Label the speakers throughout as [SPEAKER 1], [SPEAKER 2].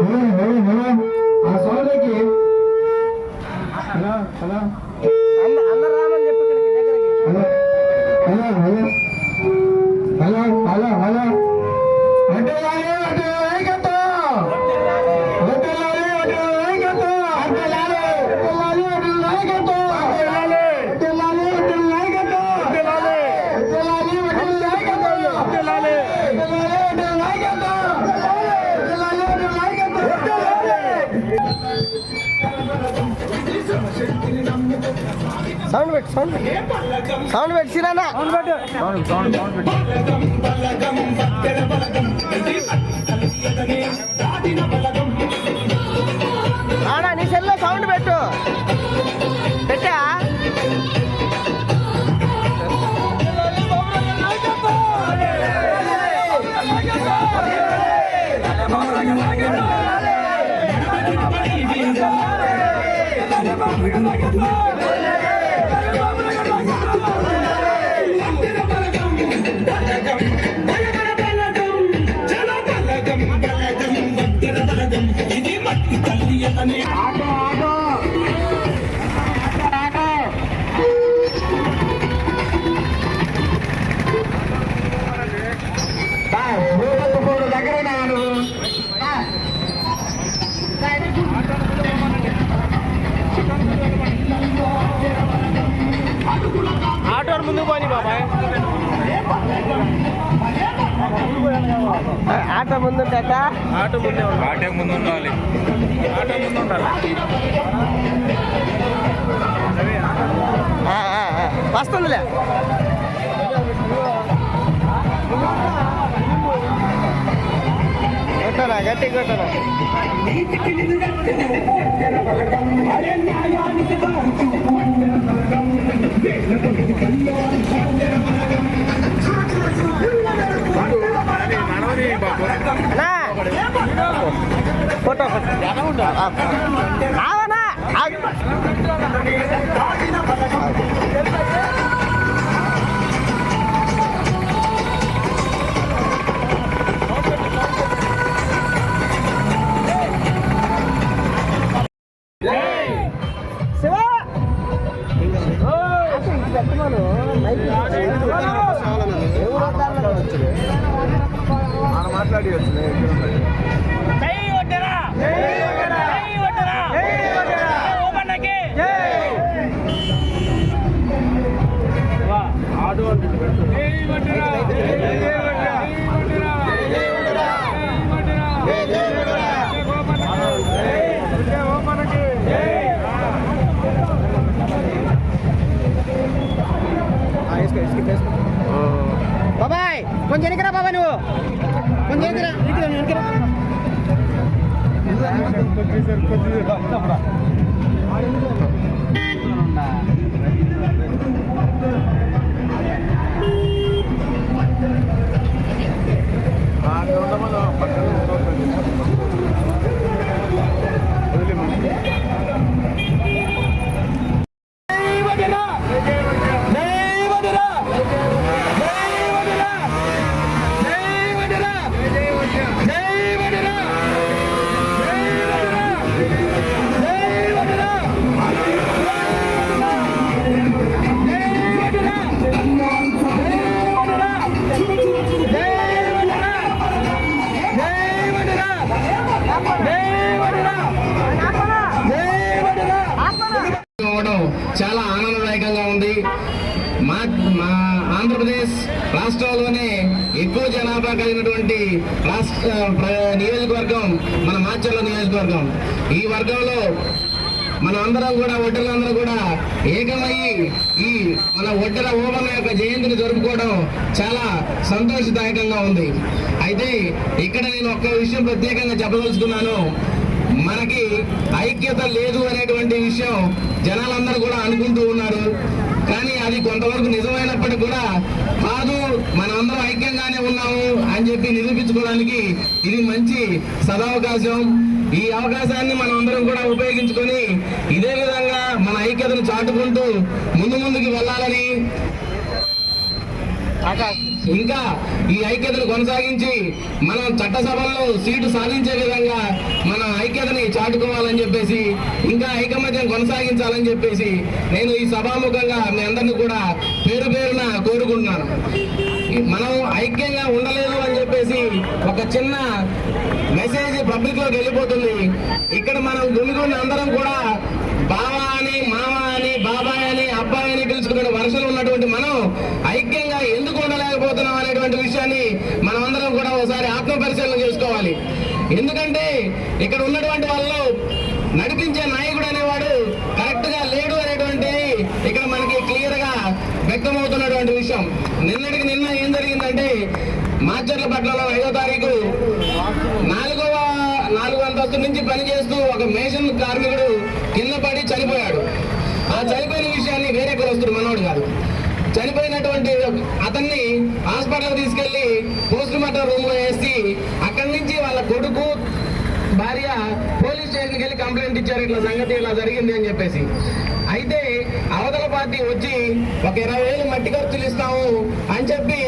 [SPEAKER 1] Hello hello hello. ఆ సోదరికి hello hello.
[SPEAKER 2] Sound పెట్టు సౌండ్ పెట్టు. సౌండ్ పెట్టు సిరానా. సౌండ్ పెట్టు.
[SPEAKER 1] సౌండ్ సౌండ్ సౌండ్ పెట్టు.
[SPEAKER 2] ఆడా నీ సెల్లో సౌండ్ పెట్టు. పెట్టా?
[SPEAKER 1] ఇది మట్టి
[SPEAKER 2] తల్లి అనే ఆట ఆట ఆటో ముందు ఉంటాట
[SPEAKER 3] ఆటో ముందే ఉండాలి. ఆటో ముందు ఉండాలి ఆటో ముందు ఉండాలి
[SPEAKER 2] వస్తుందిలే. కొట్టనా? గట్టి కొట్టనా? రావనా బాబాయ్ కొంచెం వెనకరా బాబాయ్ నువ్వు. కొంచెం వెనకరా వెనకరా
[SPEAKER 1] Thank you. మా మా ఆంధ్రప్రదేశ్ రాష్ట్రంలోనే ఎక్కువ జనాభా కలిగినటువంటి రాష్ట్ర ప్ర- నియోజకవర్గం మన మాచర్ల నియోజకవర్గం. ఈ వర్గంలో మన అందరం కూడా ఒడ్డలందరూ కూడా ఏకమయ్యి ఈ మన ఒడ్డల ఓమన యొక్క జయంతిని జరుపుకోవడం చాలా సంతోషదాయకంగా ఉంది. అయితే ఇక్కడ నేను ఒక్క విషయం ప్రత్యేకంగా చెప్పదలుచుకున్నాను. మనకి ఐక్యత లేదు అనేటువంటి విషయం జనాలందరూ కూడా అనుకుంటూ ఉన్నారు. కానీ అది కొంతవరకు నిజమైనప్పటికీ కూడా కాదు మనమందరం ఐక్యంగానే ఉన్నాము అని చెప్పి నిరూపించుకోవడానికి ఇది మంచి సదావకాశం. ఈ అవకాశాన్ని మనం అందరం కూడా ఉపయోగించుకొని ఇదే విధంగా మన ఐక్యతను చాటుకుంటూ ముందు ముందుకు వెళ్ళాలని ఇంకా ఈ ఐక్యతను కొనసాగించి మనం చట్టసభల్లో సీటు సాధించే విధంగా మన ఐక్యతని చాటుకోవాలని చెప్పేసి ఇంకా ఐకమత్యం కొనసాగించాలని చెప్పేసి నేను ఈ సభాముఖంగా మీ అందరిని కూడా పేరు పేరున కోరుకుంటున్నాను. మనం ఐక్యంగా ఉండలేదు అని చెప్పేసి ఒక చిన్న మెసేజ్ పబ్లిక్లోకి వెళ్ళిపోతుంది. ఇక్కడ మనం గుమిగుండి అందరం కూడా బావా అని మామ అని బాబాయ్ అని అబ్బాయి అని పిలుచుకునే వరుసలు ఉన్నటువంటి మనం ఐక్యంగా అనేటువంటి విషయాన్ని మనమందరం కూడా ఒకసారి ఆత్మ పరిశీలన చేసుకోవాలి. ఎందుకంటే ఇక్కడ ఉన్నటువంటి వాళ్ళు నడిపించే నాయకుడు అనేవాడు కరెక్ట్గా లేడు అనేటువంటి ఇక్కడ మనకి క్లియర్గా వ్యక్తమవుతున్నటువంటి విషయం. నిన్నటికి నిన్న ఏం జరిగిందంటే మాచర్ల పట్ల ఐదో తారీఖు నాలుగవ నాలుగు అంతస్తు నుంచి పనిచేస్తూ ఒక మేషన్ కార్మికుడు కింద పడి చనిపోయాడు. ఆ చనిపోయిన విషయాన్ని వేరే కులస్తుడు మనోడు కాదు. చనిపోయినటువంటి అతన్ని హాస్పిటల్ తీసుకెళ్ళి పోస్ట్ మార్టం రూమ్లో వేసి అక్కడి నుంచి వాళ్ళ కొడుకు భార్య పోలీస్ స్టేషన్కి వెళ్ళి కంప్లైంట్ ఇచ్చారు. ఇట్లా సంగతి ఇలా జరిగింది అని చెప్పేసి. అయితే అవతల పార్టీ వచ్చి ఒక ఇరవై వేలు మట్టి ఖర్చులు ఇస్తాము అని చెప్పి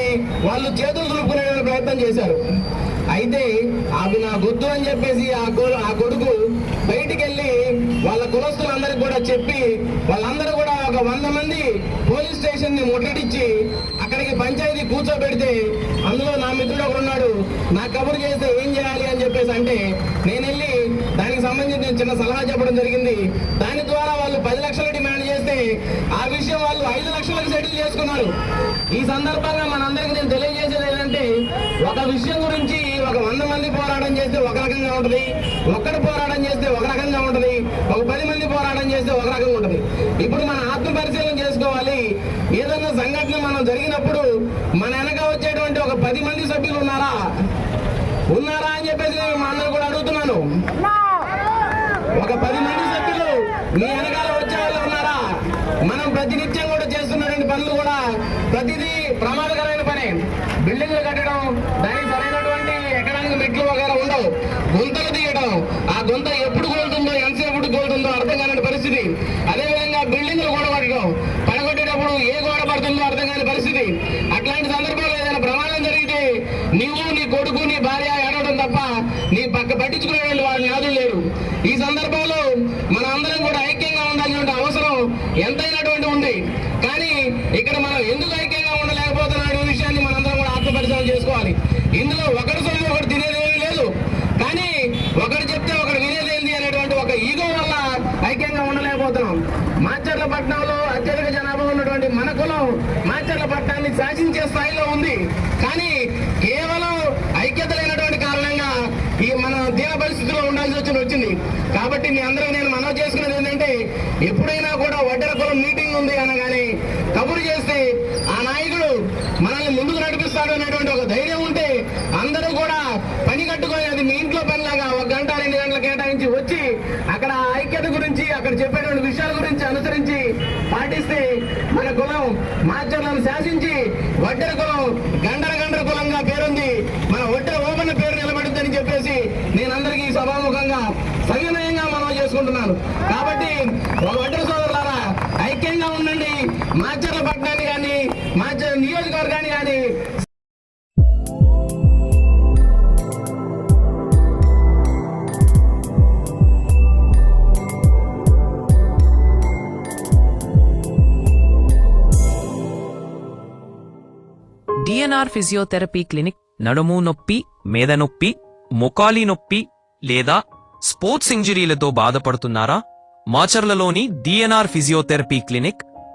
[SPEAKER 1] వాళ్ళు చేతులు దులుపుకునే ప్రయత్నం చేశారు. అయితే అవి నా గుర్తు అని చెప్పేసి ఆ ఆ కొడుకు బయటికి వెళ్ళి వాళ్ళ కులస్తులందరికీ కూడా చెప్పి వాళ్ళందరూ కూడా ఒక వంద మంది పోలీస్ని ముట్టడిచ్చి అక్కడికి పంచాయతీ కూర్చోబెడితే అందులో నా మిత్రుడు ఒకడు ఉన్నాడు. నా కబురు చేస్తే ఏం చేయాలి అని చెప్పేసి అంటే నేను వెళ్ళి దానికి సంబంధించి చిన్న సలహా చెప్పడం జరిగింది. దాని ద్వారా వాళ్ళు పది లక్షలు డిమాండ్ చేస్తే ఆ విషయం వాళ్ళు ఐదు లక్షలకు సెటిల్ చేసుకున్నారు. ఈ సందర్భంగా మనందరికీ నేను తెలియజేసేది ఏంటంటే ఒక విషయం గురించి ఒక వంద మంది పోరాటం చేస్తే ఒక రకంగా ఉంటది. ఒక్కడు పోరాటం చేస్తే ఒక రకంగా ఉంటది. ఒక పది మంది పోరాటం చేస్తే ఒక రకంగా ఉంటది. ఇప్పుడు మన ఆత్మ పరిశీలన చేసుకోవాలి ఏదైనా సంఘటన మనం జరిగినప్పుడు మన వెనక వచ్చేటువంటి ఒక పది మంది సభ్యులు ఉన్నారా? ఉన్నారా అని చెప్పేసి నేను మా అందరూ కూడా అడుగుతున్నాను. ఒక పది మంది సభ్యులు మీ వెనకాల వచ్చే వాళ్ళు ఉన్నారా? మనం ప్రతినిత్యం కూడా చేస్తున్నటువంటి పనులు కూడా ప్రతిదీ ప్రమాదకరమైన పని. బిల్డింగ్లు కట్టడం దానికి సరైనటువంటి ఎక్కడానికి మెట్లు వగేరా ఉండవు. గుంతలు తీయడం ఆ గుంత ఎప్పుడు కోలుతుందో ఎంతసేపు కోలుతుందో అర్థం కాని పరిస్థితి అదేవిధంగా బిల్డింగ్లు కూడా పడడం పడగొట్టేటప్పుడు ఏ గోడ పడుతుందో అర్థం కాని పరిస్థితి అట్లాంటి సందర్భంలో ఏదైనా ప్రమాదం జరిగితే నీవు నీ కొడుకు నీ భార్య ఏడవడం తప్ప నీ పక్క పట్టించుకునే వాళ్ళు యాదులు లేరు ఈ సందర్భంలో మన అందరం కూడా ఐక్యంగా ఉండాల్సిన అవసరం ఎంతైనటువంటి ఉంది. కానీ ఇక్కడ మనం ఎందుకు ఐక్యంగా ఉండలేకపోతున్న అనే విషయాన్ని మనందరం కూడా ఆత్మపరిచయం చేసుకోవాలి. ఇందులో ఒకటి సొమ్ము ఒకటి తినేదేమీ లేదు. కానీ ఒకటి చెప్తే ఒకటి వినేదేంది అనేటువంటి ఒక ఈగో వల్ల ఐక్యంగా ఉండలేకపోతున్నాం. మాచర్ల పట్టణంలో అత్యధిక జనాభా ఉన్నటువంటి మన కులం మాచర్ల పట్టణాన్ని శాసించే స్థాయి ఉంది కానీ కేవలం ఐక్యత లేనటువంటి కారణంగా ఈ మన దీన పరిస్థితిలో ఉండాల్సి వచ్చి వచ్చింది. కాబట్టి మీ అందరూ నేను మనవి చేసుకునేది ఏంటంటే ఎప్పుడైనా కూడా వడ్డెర కులం మీటింగ్ ఉంది అనగానే కబురు చేస్తే ఆ నాయకుడు మనల్ని ముందుకు నడిపిస్తాడు అనేటువంటి ఒక ధైర్యం ఉంటే అందరూ కూడా పని కట్టుకొని అది మీ ఇంట్లో పనిలాగా ఒక గంట రెండు గంటల కేటాయించి వచ్చి అక్కడ ఐక్యత గురించి అక్కడ చెప్పే విషయాల గురించి అనుసరించి పాటిస్తే మన కులం మాచర్లను శాసించి వడ్డెర కులం గండర గండర కులంగా పేరుంది మన ఒడ్డెర ఓమన్న పేరు నిలబడుద్దని చెప్పేసి నేను అందరికీ సభాముఖంగా సవినయంగా మనం చేసుకుంటున్నాను కాబట్టి ఒక ఒడ్డెర సోదరులారా ఐక్యంగా ఉండండి మాచర్ల పట్టణాన్ని కానీ మాచర్ల నియోజకవర్గాన్ని కానీ.
[SPEAKER 4] డిఎన్ఆర్ ఫిజియోథెరపీ క్లినిక్ నడుము నొప్పి మేద నొప్పి మొకాలి నొప్పి లేదా స్పోర్ట్స్ ఇంజరీలతో బాధపడుతున్నారా? మాచర్లలోని DNR physiotherapy clinic